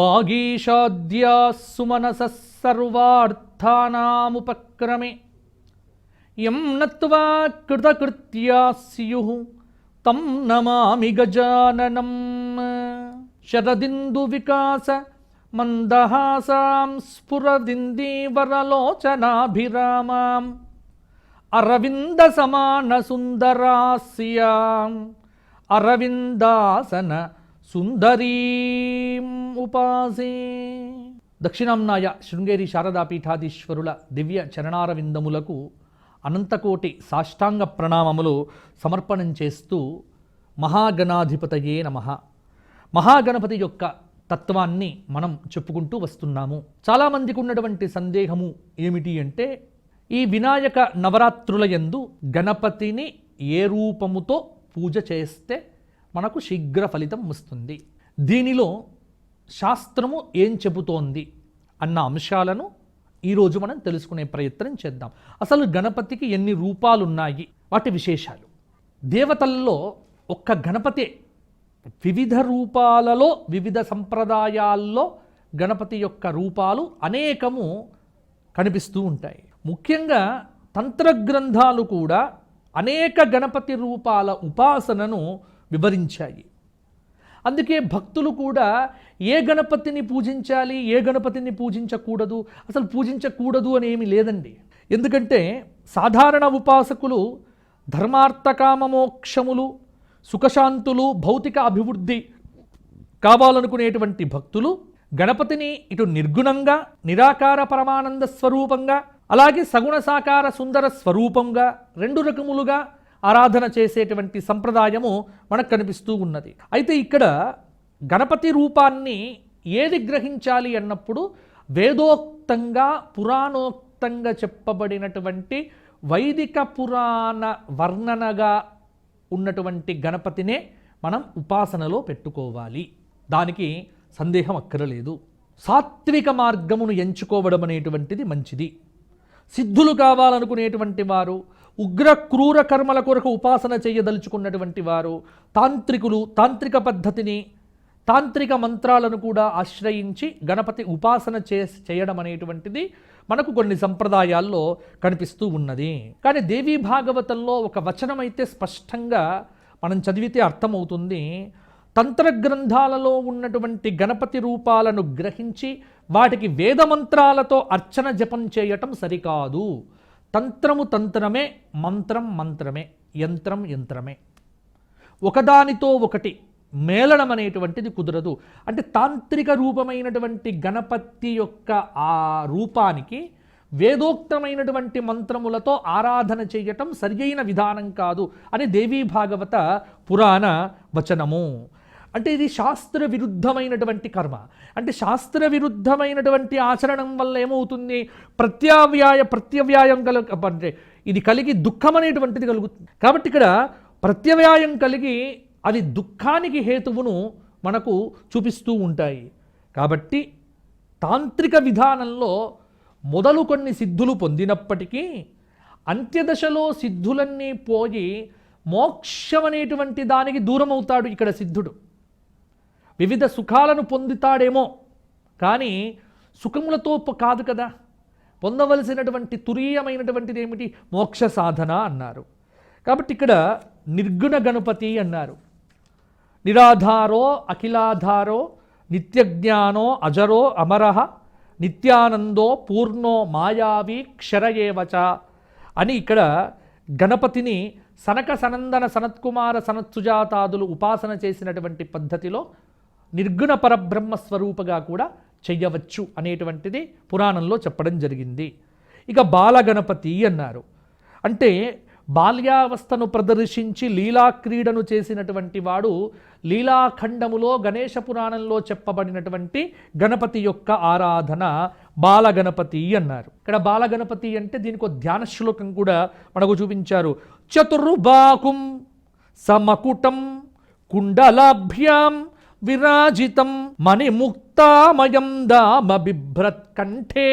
వాగీషాద్యా సుమనస సర్వార్థానాముపక్రమే. ఎం నత్వా కృతకృత్యా స్యు తం నమామి గజాననం. శరదిందు వికాస మందహాసాం స్ఫురదిందీవరలోచనాభిరామాం అరవింద సమాన సుందరాస్యాం. అరవిందాసన సుందరీం ఉపాసే. దక్షిణాంనాయ శృంగేరి శారదాపీఠాధీశ్వరుల దివ్య చరణారవిందములకు అనంతకోటి సాష్టాంగ ప్రణామములు సమర్పణం చేస్తూ మహాగణాధిపతయే నమ. మహాగణపతి యొక్క తత్వాన్ని మనం చెప్పుకుంటూ వస్తున్నాము. చాలామందికి ఉన్నటువంటి సందేహము ఏమిటి అంటే ఈ వినాయక నవరాత్రుల యందు గణపతిని ఏ రూపముతో పూజ చేస్తే మనకు శీఘ్ర ఫలితం వస్తుంది. దీనిలో శాస్త్రము ఏం చెబుతోంది అన్న అంశాలను ఈరోజు మనం తెలుసుకునే ప్రయత్నం చేద్దాం. అసలు గణపతికి ఎన్ని రూపాలు ఉన్నాయి వాటి విశేషాలు. దేవతల్లో ఒక్క గణపతే వివిధ రూపాలలో వివిధ సంప్రదాయాల్లో గణపతి యొక్క రూపాలు అనేకము కనిపిస్తూ ఉంటాయి. ముఖ్యంగా తంత్ర గ్రంథాలు కూడా అనేక గణపతి రూపాల ఉపాసనను వివరించాయి. అందుకే భక్తులు కూడా ఏ గణపతిని పూజించాలి ఏ గణపతిని పూజించకూడదు? అసలు పూజించకూడదు అని ఏమీ లేదండి. ఎందుకంటే సాధారణ ఉపాసకులు ధర్మార్థకామమోక్షములు సుఖశాంతులు భౌతిక అభివృద్ధి కావాలనుకునేటువంటి భక్తులు గణపతిని ఇటు నిర్గుణంగా నిరాకార పరమానంద స్వరూపంగా అలాగే సగుణ సాకార సుందర స్వరూపంగా రెండు రకములుగా ఆరాధన చేసేటువంటి సంప్రదాయము మనకు కనిపిస్తూ ఉన్నది. అయితే ఇక్కడ గణపతి రూపాన్ని ఏది గ్రహించాలి అన్నప్పుడు వేదోక్తంగా పురాణోక్తంగా చెప్పబడినటువంటి వైదిక పురాణ వర్ణనగా ఉన్నటువంటి గణపతినే మనం ఉపాసనలో పెట్టుకోవాలి. దానికి సందేహం అక్కరలేదు. సాత్విక మార్గమును ఎంచుకోవడం అనేటువంటిది మంచిది. సిద్ధులు కావాలనుకునేటువంటి వారు ఉగ్ర క్రూర కర్మల కొరకు ఉపాసన చేయదలుచుకున్నటువంటి వారు తాంత్రికులు తాంత్రిక పద్ధతిని తాంత్రిక మంత్రాలను కూడా ఆశ్రయించి గణపతి ఉపాసన చే చేయడం అనేటువంటిది మనకు కొన్ని సంప్రదాయాల్లో కనిపిస్తూ ఉన్నది. కానీ దేవీ భాగవతంలో ఒక వచనం అయితే స్పష్టంగా మనం చదివితే అర్థమవుతుంది. తంత్ర గ్రంథాలలో ఉన్నటువంటి గణపతి రూపాలను గ్రహించి వాటికి వేదమంత్రాలతో అర్చన జపం చేయటం సరికాదు. తంత్రము తంత్రమే మంత్రం మంత్రమే యంత్రం యంత్రమే. ఒకదానితో ఒకటి మేళనం అనేటువంటిది కుదరదు. అంటే తాంత్రిక రూపమైనటువంటి గణపతి యొక్క ఆ రూపానికి వేదోక్తమైనటువంటి మంత్రములతో ఆరాధన చేయటం సరియైన విధానం కాదు అని దేవీ భాగవత పురాణ వచనము. అంటే ఇది శాస్త్ర విరుద్ధమైనటువంటి కర్మ. అంటే శాస్త్ర విరుద్ధమైనటువంటి ఆచరణం వల్ల ఏమవుతుంది? ప్రత్యావ్యాయ ప్రత్యవ్యాయం కల అంటే ఇది కలిగి దుఃఖం అనేటువంటిది కలుగుతుంది. కాబట్టి ఇక్కడ ప్రత్యవ్యాయం కలిగి అది దుఃఖానికి హేతువును మనకు చూపిస్తూ ఉంటాయి. కాబట్టి తాంత్రిక విధానంలో మొదలు కొన్ని సిద్ధులు పొందినప్పటికీ అంత్యదశలో సిద్ధులన్నీ పోయి మోక్షం అనేటువంటి దానికి దూరం అవుతాడు ఇక్కడ సిద్ధుడు. వివిధ సుఖాలను పొందుతాడేమో. కానీ సుఖములతో కాదు కదా. పొందవలసినటువంటి తురీయమైనటువంటిది ఏమిటి మోక్ష సాధన అన్నారు. కాబట్టి ఇక్కడ నిర్గుణ గణపతి అన్నారు. నిరాధారో అఖిలాధారో నిత్యజ్ఞానో అజరో అమరః నిత్యానందో పూర్ణో మాయావి క్షరయేవచ అని ఇక్కడ గణపతిని సనక సనందన సనత్కుమార సనత్సుజాతాదులు ఉపాసన చేసినటువంటి పద్ధతిలో నిర్గుణ పరబ్రహ్మ స్వరూపగా కూడా చెయ్యవచ్చు అనేటువంటిది పురాణంలో చెప్పడం జరిగింది. ఇక బాలగణపతి అన్నారు. అంటే బాల్యావస్థను ప్రదర్శించి లీలాక్రీడను చేసినటువంటి వాడు లీలాఖండములో గణేష పురాణంలో చెప్పబడినటువంటి గణపతి యొక్క ఆరాధన బాలగణపతి అన్నారు. ఇక్కడ బాలగణపతి అంటే దీనికి ఒక ధ్యాన శ్లోకం కూడా మనకు చూపించారు. చతుర్బాకుం సమకుటం కుండలాభ్యాం విరాజితం మణిముక్తామయం దామ బిభ్రత్ కంఠే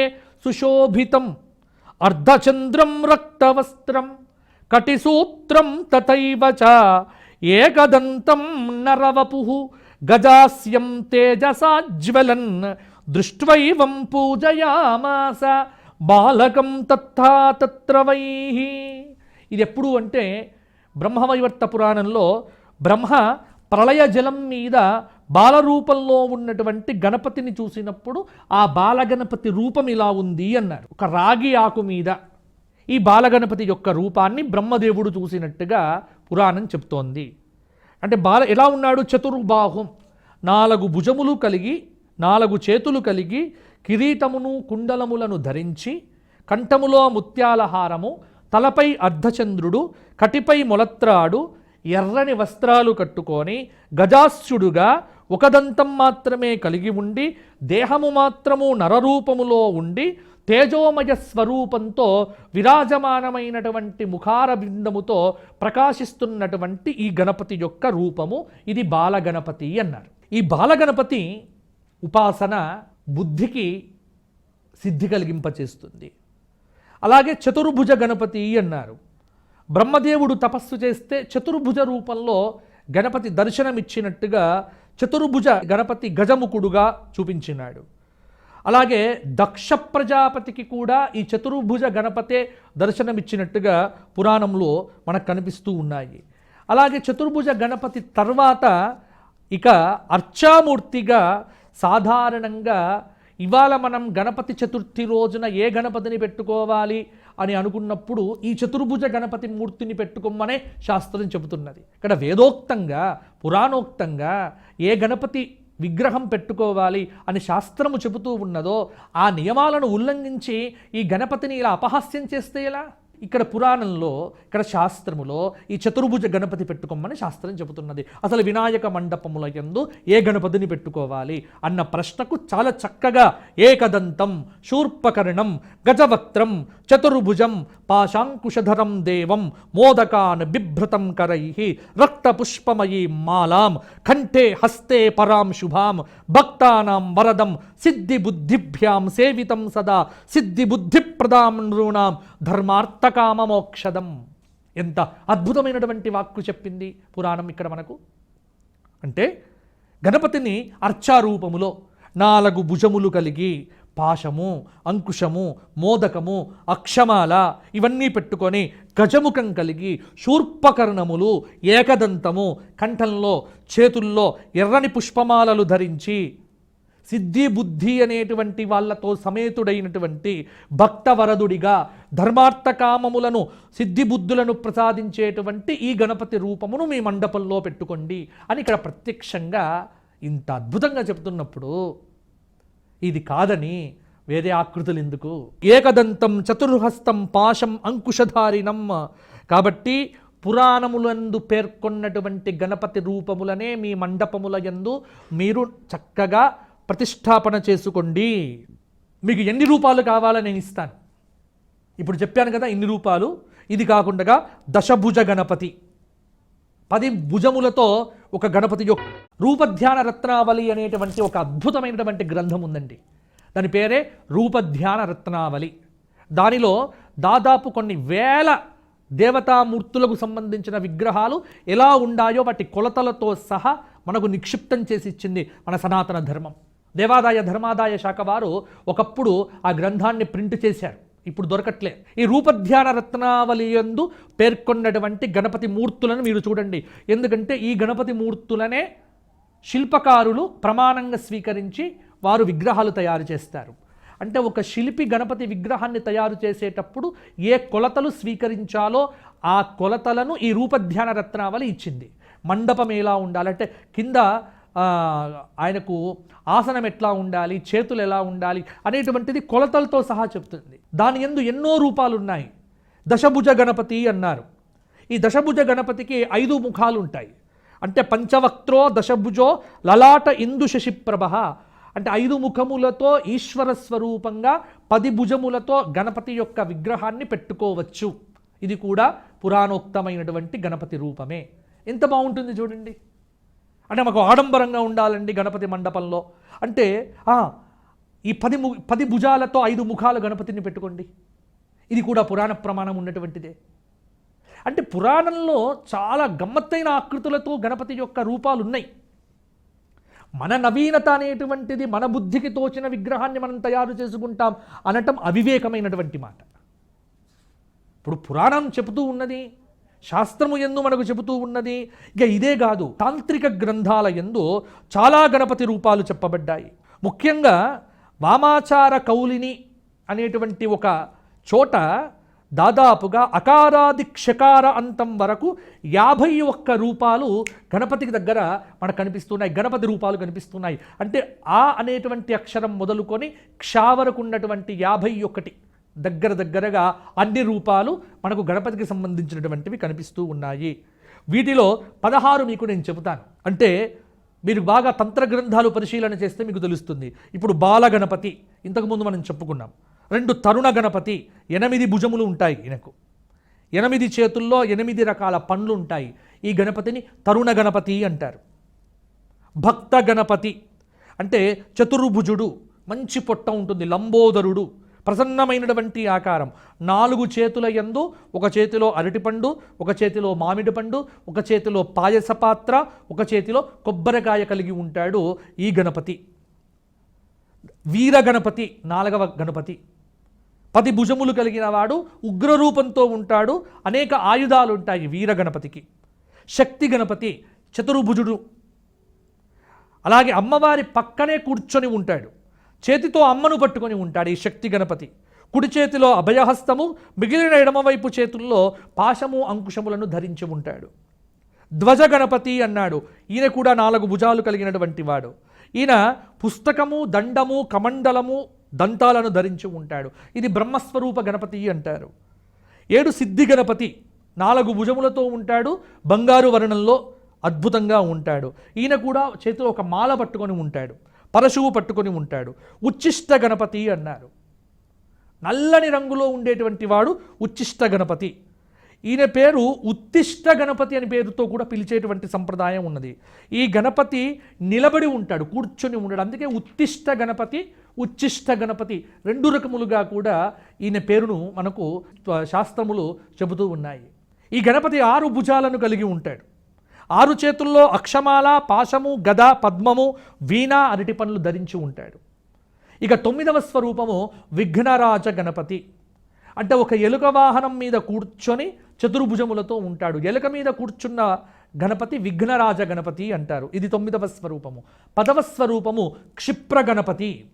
సుశోభితం. అర్ధచంద్రం రక్తవస్త్రం కటిసూత్రం తథైవ చ ఏకదంతం నరవపు గజాస్యం తేజసాజ్వలన్ దృష్ట్వైవం పూజయామాస బాలకం తత్థా తత్ర ఇది ఎప్పుడు అంటే బ్రహ్మవైవర్త పురాణంలో బ్రహ్మ ప్రళయ జలం మీద బాలరూపంలో ఉన్నటువంటి గణపతిని చూసినప్పుడు ఆ బాలగణపతి రూపం ఇలా ఉంది అన్నారు ఒక రాగి ఆకు మీద ఈ బాలగణపతి యొక్క రూపాన్ని బ్రహ్మదేవుడు చూసినట్టుగా పురాణం చెప్తోంది. అంటే బాల ఎలా ఉన్నాడు? చతుర్బాహుం. నాలుగు భుజములు కలిగి నాలుగు చేతులు కలిగి కిరీటమును కుండలములను ధరించి కంఠములో ముత్యాల హారము తలపై అర్ధచంద్రుడు కటిపై మొలత్రాడు ఎర్రని వస్త్రాలు కట్టుకొని గజాస్యుడుగా ఒకదంతం మాత్రమే కలిగి ఉండి దేహము మాత్రము నరరూపములో ఉండి తేజోమయ స్వరూపంతో విరాజమానమైనటువంటి ముఖార బిందముతో ప్రకాశిస్తున్నటువంటి ఈ గణపతి యొక్క రూపము. ఇది బాలగణపతి అన్నారు. ఈ బాలగణపతి ఉపాసన బుద్ధికి సిద్ధి కలిగింపచేస్తుంది. అలాగే చతుర్భుజ గణపతి అన్నారు. బ్రహ్మదేవుడు తపస్సు చేస్తే చతుర్భుజ రూపంలో గణపతి దర్శనమిచ్చినట్టుగా చతుర్భుజ గణపతి గజముఖుడుగా చూపించినాడు. అలాగే దక్ష ప్రజాపతికి కూడా ఈ చతుర్భుజ గణపతే దర్శనమిచ్చినట్టుగా పురాణంలో మనకు కనిపిస్తూ ఉన్నాయి. అలాగే చతుర్భుజ గణపతి తర్వాత ఇక అర్చామూర్తిగా సాధారణంగా ఇవాళ మనం గణపతి చతుర్థి రోజున ఏ గణపతిని పెట్టుకోవాలి? అని అనుకున్నప్పుడు ఈ చతుర్భుజ గణపతి మూర్తిని పెట్టుకోమనే శాస్త్రం చెబుతున్నది. ఇక్కడ వేదోక్తంగా పురాణోక్తంగా ఏ గణపతి విగ్రహం పెట్టుకోవాలి అని శాస్త్రము చెబుతూ ఉన్నదో ఆ నియమాలను ఉల్లంఘించి ఈ గణపతిని ఇలా అపహాస్యం చేస్తే ఎలా? ఇక్కడ పురాణంలో ఇక్కడ శాస్త్రములో ఈ చతుర్భుజ గణపతి పెట్టుకోమని శాస్త్రం చెబుతున్నది. అసలు వినాయక మండపముల ఎందు ఏ గణపతిని పెట్టుకోవాలి అన్న ప్రశ్నకు చాలా చక్కగా ఏకదంతం శూర్పకర్ణం గజవక్త్రం చతుర్భుజం పాశాంకుశధరం దేవం మోదకాన్ బిభ్రతం కరై రక్తపుష్పమయీ మాలాం కంఠే హస్తే పరాం శుభాం భక్తానాం వరదం సిద్ధిబుద్ధిభ్యాం సేవితం సదా సిద్ధిబుద్ధిప్రదాం నృణాం ధర్మార్థకామమోక్షదం. ఎంత అద్భుతమైనటువంటి వాక్కు చెప్పింది పురాణం ఇక్కడ మనకు. అంటే గణపతిని అర్చారూపములో నాలుగు భుజములు కలిగి పాశము అంకుశము మోదకము అక్షమాల ఇవన్నీ పెట్టుకొని గజముఖం కలిగి శూర్పకర్ణములు ఏకదంతము కంఠంలో చేతుల్లో ఎర్రని పుష్పమాలలు ధరించి సిద్ధి బుద్ధి అనేటువంటి వాళ్ళతో సమేతుడైనటువంటి భక్తవరదుడిగా ధర్మార్థకామములను సిద్ధిబుద్ధులను సిద్ధి బుద్ధులను ప్రసాదించేటువంటి ఈ గణపతి రూపమును మీ మండపంలో పెట్టుకోండి అని ఇక్కడ ప్రత్యక్షంగా ఇంత అద్భుతంగా చెప్తున్నప్పుడు ఇది కాదని వేరే ఆకృతులు ఎందుకు? ఏకదంతం చతుర్హస్తం పాశం అంకుశధారిణం కాబట్టి పురాణములందు పేర్కొన్నటువంటి గణపతి రూపములనే మీ మండపముల యందు మీరు చక్కగా ప్రతిష్టాపన చేసుకోండి. మీకు ఎన్ని రూపాలు కావాలో నేను ఇస్తాను. ఇప్పుడు చెప్పాను కదా ఇన్ని రూపాలు. ఇది కాకుండా దశభుజ గణపతి. పది భుజములతో ఒక గణపతి యొక్క రూపధ్యాన రత్నావళి అనేటువంటి ఒక అద్భుతమైనటువంటి గ్రంథం ఉందండి. దాని పేరే రూపధ్యాన రత్నావళి దానిలో దాదాపు కొన్ని వేల దేవతామూర్తులకు సంబంధించిన విగ్రహాలు ఎలా ఉండాయో వాటి కొలతలతో సహా మనకు నిక్షిప్తం చేసి ఇచ్చింది మన సనాతన ధర్మం. దేవాదాయ ధర్మాదాయ శాఖ వారు ఒకప్పుడు ఆ గ్రంథాన్ని ప్రింట్ చేశారు. ఇప్పుడు దొరకట్లే ఈ రూపధ్యాన రత్నావళి యందు పేర్కొన్నటువంటి గణపతి మూర్తులను మీరు చూడండి. ఎందుకంటే ఈ గణపతి మూర్తులనే శిల్పకారులు ప్రమాణంగా స్వీకరించి వారు విగ్రహాలు తయారు చేస్తారు. అంటే ఒక శిల్పి గణపతి విగ్రహాన్ని తయారు చేసేటప్పుడు ఏ కొలతలు స్వీకరించాలో ఆ కొలతలను ఈ రూపధ్యాన రత్నావళి ఇచ్చింది. మండపం ఎలా ఉండాలంటే కింద ఆయనకు ఆసనం ఎట్లా ఉండాలి? చేతులు ఎలా ఉండాలి? అనేటువంటిది కొలతలతో సహా చెప్తుంది. దాని ఎందు ఎన్నో రూపాలు ఉన్నాయి దశభుజ గణపతి అన్నారు. ఈ దశభుజ గణపతికి ఐదు ముఖాలు ఉంటాయి అంటే పంచవక్త్రో దశభుజో లలాట ఇందు శశిప్రభ. అంటే ఐదు ముఖములతో ఈశ్వర స్వరూపంగా పది భుజములతో గణపతి యొక్క విగ్రహాన్ని పెట్టుకోవచ్చు. ఇది కూడా పురాణోక్తమైనటువంటి గణపతి రూపమే. ఎంత బాగుంటుంది చూడండి. అంటే మాకు ఆడంబరంగా ఉండాలండి గణపతి మండపంలో. అంటే ఈ పది ము పది భుజాలతో ఐదు ముఖాల గణపతిని పెట్టుకోండి. ఇది కూడా పురాణ ప్రమాణం ఉన్నటువంటిదే. అంటే పురాణంలో చాలా గమ్మత్తైన ఆకృతులతో గణపతి యొక్క రూపాలు ఉన్నాయి మన నవీనత అనేటువంటిది మన బుద్ధికి తోచిన విగ్రహాన్ని మనం తయారు చేసుకుంటాం అనటం అవివేకమైనటువంటి మాట. ఇప్పుడు పురాణం చెబుతూ ఉన్నది శాస్త్రము ఎందు మనకు చెబుతూ ఉన్నది ఇక ఇదే కాదు తాంత్రిక గ్రంథాల ఎందు చాలా గణపతి రూపాలు చెప్పబడ్డాయి. ముఖ్యంగా వామాచార కౌలిని అనేటువంటి ఒక చోట దాదాపుగా అకారాది క్షకార అంతం వరకు యాభై ఒక్క రూపాలు గణపతికి దగ్గర మనకు కనిపిస్తున్నాయి గణపతి రూపాలు కనిపిస్తున్నాయి. అంటే ఆ అనేటువంటి అక్షరం మొదలుకొని క్షా వరకు ఉన్నటువంటి యాభై ఒకటి దగ్గర దగ్గరగా అన్ని రూపాలు మనకు గణపతికి సంబంధించినటువంటివి కనిపిస్తూ ఉన్నాయి. వీటిలో పదహారు మీకు నేను చెబుతాను. అంటే మీరు బాగా తంత్ర గ్రంథాలు పరిశీలన చేస్తే మీకు తెలుస్తుంది. ఇప్పుడు బాలగణపతి ఇంతకుముందు మనం చెప్పుకున్నాం. రెండు తరుణ గణపతి ఎనిమిది భుజములు ఉంటాయి ఈయనకు. ఎనిమిది చేతుల్లో ఎనిమిది రకాల పండ్లు ఉంటాయి. ఈ గణపతిని తరుణ గణపతి అంటారు. భక్త గణపతి అంటే చతుర్భుజుడు మంచి పొట్ట ఉంటుంది లంబోదరుడు ప్రసన్నమైనటువంటి ఆకారం. నాలుగు చేతుల యందు ఒక చేతిలో అరటిపండు ఒక చేతిలో మామిడి పండు ఒక చేతిలో పాయస పాత్ర ఒక చేతిలో కొబ్బరికాయ కలిగి ఉంటాడు ఈ గణపతి. వీర గణపతి నాలుగవ గణపతి. పది భుజములు కలిగిన వాడు ఉగ్రరూపంతో ఉంటాడు అనేక ఆయుధాలు ఉంటాయి వీర గణపతికి శక్తి గణపతి చతుర్భుజుడు. అలాగే అమ్మవారి పక్కనే కూర్చొని ఉంటాడు. చేతితో అమ్మను పట్టుకొని ఉంటాడు ఈ శక్తి గణపతి. కుడి చేతిలో అభయహస్తము మిగిలిన ఎడమవైపు చేతుల్లో పాశము అంకుశములను ధరించి ఉంటాడు. ధ్వజ గణపతి అన్నాడు. ఈయన కూడా నాలుగు భుజాలు కలిగినటువంటి వాడు. ఈయన పుస్తకము దండము కమండలము దంతాలను ధరించి ఉంటాడు. ఇది బ్రహ్మస్వరూప గణపతి అంటారు. ఏడు సిద్ధి గణపతి నాలుగు భుజములతో ఉంటాడు. బంగారు వర్ణంలో అద్భుతంగా ఉంటాడు. ఈయన కూడా చేతిలో ఒక మాల పట్టుకొని ఉంటాడు. పరశువు పట్టుకొని ఉంటాడు. ఉచ్చిష్ట గణపతి అన్నారు. నల్లని రంగులో ఉండేటువంటి వాడు ఉచ్చిష్ట గణపతి. ఈయన పేరు ఉత్తిష్ట గణపతి అని పేరుతో కూడా పిలిచేటువంటి సంప్రదాయం ఉన్నది. ఈ గణపతి నిలబడి ఉంటాడు కూర్చొని ఉంటాడు అందుకే ఉత్తిష్ట గణపతి ఉచ్చిష్ట గణపతి రెండు రకములుగా కూడా ఈయన పేరును మనకు శాస్త్రములు చెబుతూ ఉన్నాయి. ఈ గణపతి ఆరు భుజాలను కలిగి ఉంటాడు. ఆరు చేతుల్లో అక్షమాల పాశము గద పద్మము వీణ అరటి పనులు ధరించి ఉంటాడు. ఇక తొమ్మిదవ స్వరూపము విఘ్నరాజ గణపతి. అంటే ఒక ఎలుక వాహనం మీద కూర్చొని చతుర్భుజములతో ఉంటాడు. ఎలుక మీద కూర్చున్న గణపతి విఘ్నరాజ గణపతి అంటారు. ఇది తొమ్మిదవ స్వరూపము. పదవ స్వరూపము క్షిప్ర గణపతి.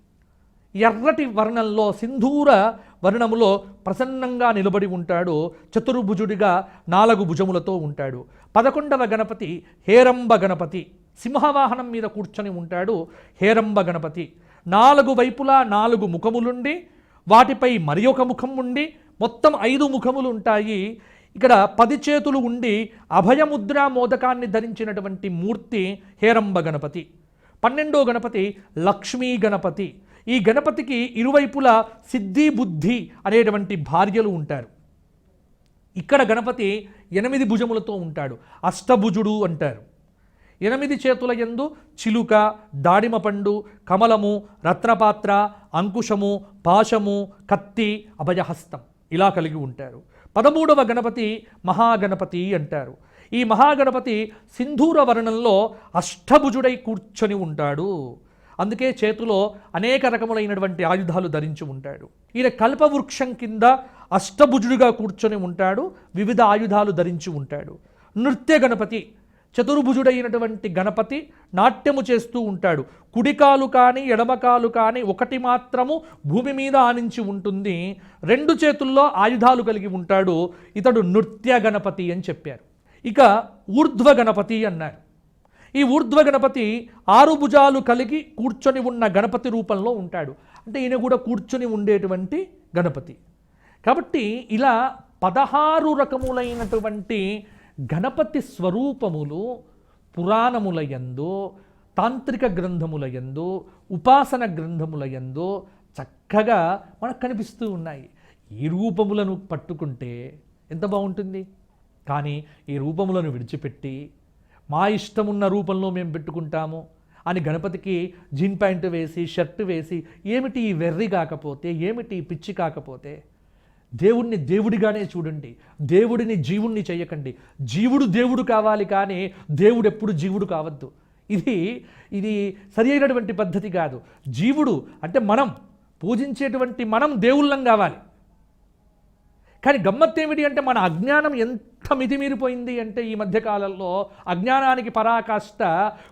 ఎర్రటి వర్ణంలో సింధూర వర్ణములో ప్రసన్నంగా నిలబడి ఉంటాడు. చతుర్భుజుడిగా నాలుగు భుజములతో ఉంటాడు. పదకొండవ గణపతి హేరంబ గణపతి. సింహవాహనం మీద కూర్చొని ఉంటాడు హేరంబ గణపతి. నాలుగు వైపులా నాలుగు ముఖములుండి వాటిపై మరి ఒక ముఖం ఉండి మొత్తం ఐదు ముఖములు ఉంటాయి ఇక్కడ పది చేతులు ఉండి అభయముద్రా మోదకాన్ని ధరించినటువంటి మూర్తి హేరంబ గణపతి. పన్నెండో గణపతి లక్ష్మీ గణపతి. ఈ గణపతికి ఇరువైపులా సిద్ధి బుద్ధి అనేటువంటి భార్యలు ఉంటారు. ఇక్కడ గణపతి ఎనిమిది భుజములతో ఉంటాడు. అష్టభుజుడు అంటారు. ఎనిమిది చేతుల యందు చిలుక దాడిమ పండు కమలము రత్నపాత్ర అంకుశము పాశము కత్తి అభయహస్తం ఇలా కలిగి ఉంటారు. పదమూడవ గణపతి మహాగణపతి అంటారు. ఈ మహాగణపతి సింధూర వర్ణంలో అష్టభుజుడై కూర్చొని ఉంటాడు. అందుకే చేతిలో అనేక రకములైనటువంటి ఆయుధాలు ధరించి ఉంటాడు. ఈయన కల్పవృక్షం కింద అష్టభుజుడిగా కూర్చొని ఉంటాడు వివిధ ఆయుధాలు ధరించి ఉంటాడు. నృత్య గణపతి చతుర్భుజుడైనటువంటి గణపతి నాట్యము చేస్తూ ఉంటాడు. కుడికాలు కానీ ఎడమకాలు కానీ ఒకటి మాత్రము భూమి మీద ఆనించి ఉంటుంది. రెండు చేతుల్లో ఆయుధాలు కలిగి ఉంటాడు. ఇతడు నృత్య గణపతి అని చెప్పారు. ఇక ఊర్ధ్వ గణపతి అన్నారు. ఈ ఊర్ధ్వ గణపతి ఆరు భుజాలు కలిగి కూర్చొని ఉన్న గణపతి రూపంలో ఉంటాడు. అంటే ఈయన కూడా కూర్చొని ఉండేటువంటి గణపతి. కాబట్టి ఇలా పదహారు రకములైనటువంటి గణపతి స్వరూపములు పురాణముల యందు తాంత్రిక గ్రంథముల యందు ఉపాసన గ్రంథముల యందు చక్కగా మనకు కనిపిస్తూ ఉన్నాయి. ఈ రూపములను పట్టుకుంటే ఎంత బాగుంటుంది? కానీ ఈ రూపములను విడిచిపెట్టి మా ఇష్టమున్న రూపంలో మేము పెట్టుకుంటాము అని గణపతికి జీన్ ప్యాంటు వేసి షర్ట్ వేసి ఏమిటి ఈ వెర్రి కాకపోతే ఏమిటి పిచ్చి కాకపోతే? దేవుణ్ణి దేవుడిగానే చూడండి. దేవుడిని జీవుణ్ణి చేయకండి. జీవుడు దేవుడు కావాలి కానీ దేవుడు ఎప్పుడు జీవుడు కావద్దు. ఇది ఇది సరి అయినటువంటి పద్ధతి కాదు. జీవుడు అంటే మనం. పూజించేటువంటి మనం దేవుళ్ళం కావాలి. కానీ గమ్మత్తు ఏమిటి అంటే మన అజ్ఞానం ఎంత మితిమీరిపోయింది అంటే ఈ మధ్యకాలంలో అజ్ఞానానికి పరాకాష్ట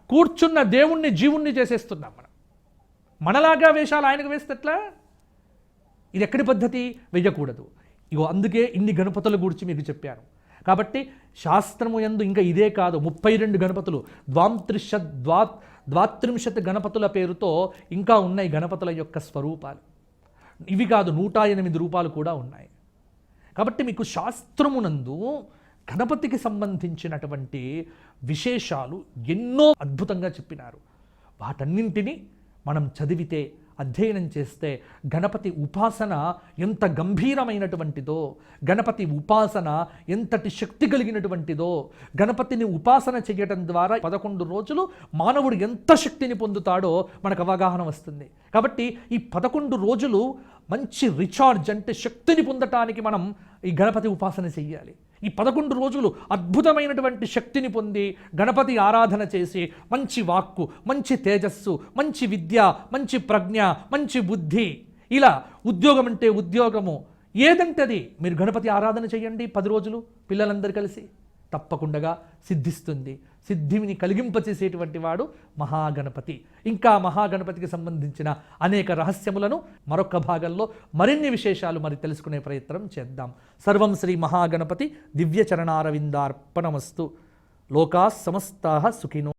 కూర్చున్న దేవుణ్ణి జీవుణ్ణి చేసేస్తున్నాం మనం. మనలాగా వేషాలు ఆయనకు వేస్తే ఎట్లా? ఇది ఎక్కడి పద్ధతి? వెయ్యకూడదు ఇగో అందుకే ఇన్ని గణపతుల గురించి మీకు చెప్పాను. కాబట్టి శాస్త్రము ఎందు ఇంకా ఇదే కాదు. ముప్పై రెండు గణపతులు. ద్వాంత్రిషత్ ద్వా ద్వాత్రింశత్ గణపతుల పేరుతో ఇంకా ఉన్నాయి గణపతుల యొక్క స్వరూపాలు. ఇవి కాదు నూట ఎనిమిది రూపాలు కూడా ఉన్నాయి. కాబట్టి మీకు శాస్త్రమునందు గణపతికి సంబంధించినటువంటి విశేషాలు ఎన్నో అద్భుతంగా చెప్పినారు. వాటన్నింటినీ మనం చదివితే అధ్యయనం చేస్తే గణపతి ఉపాసన ఎంత గంభీరమైనటువంటిదో గణపతి ఉపాసన ఎంతటి శక్తి కలిగినటువంటిదో గణపతిని ఉపాసన చేయటం ద్వారా పదకొండు రోజులు మానవుడు ఎంత శక్తిని పొందుతాడో మనకు అవగాహన వస్తుంది. కాబట్టి ఈ పదకొండు రోజులు మంచి రిచార్జ్ అంటే శక్తిని పొందటానికి మనం ఈ గణపతి ఉపాసన చెయ్యాలి. ఈ పదకొండు రోజులు అద్భుతమైనటువంటి శక్తిని పొంది గణపతి ఆరాధన చేసి మంచి వాక్కు మంచి తేజస్సు మంచి విద్య మంచి ప్రజ్ఞ మంచి బుద్ధి ఇలా ఉద్యోగం అంటే ఉద్యోగము. ఏదంటే అది. మీరు గణపతి ఆరాధన చేయండి పది రోజులు పిల్లలందరూ కలిసి. తప్పకుండా సిద్ధిస్తుంది. సిద్ధిని కలిగింపచేసేటువంటి వాడు మహాగణపతి. ఇంకా మహాగణపతికి సంబంధించిన అనేక రహస్యములను మరొక భాగంలో మరిన్ని విశేషాలు మరి తెలుసుకునే ప్రయత్నం చేద్దాం. సర్వం శ్రీ మహాగణపతి దివ్య చరణారవిందార్పణమస్తు లోకా సమస్తా సుఖినో.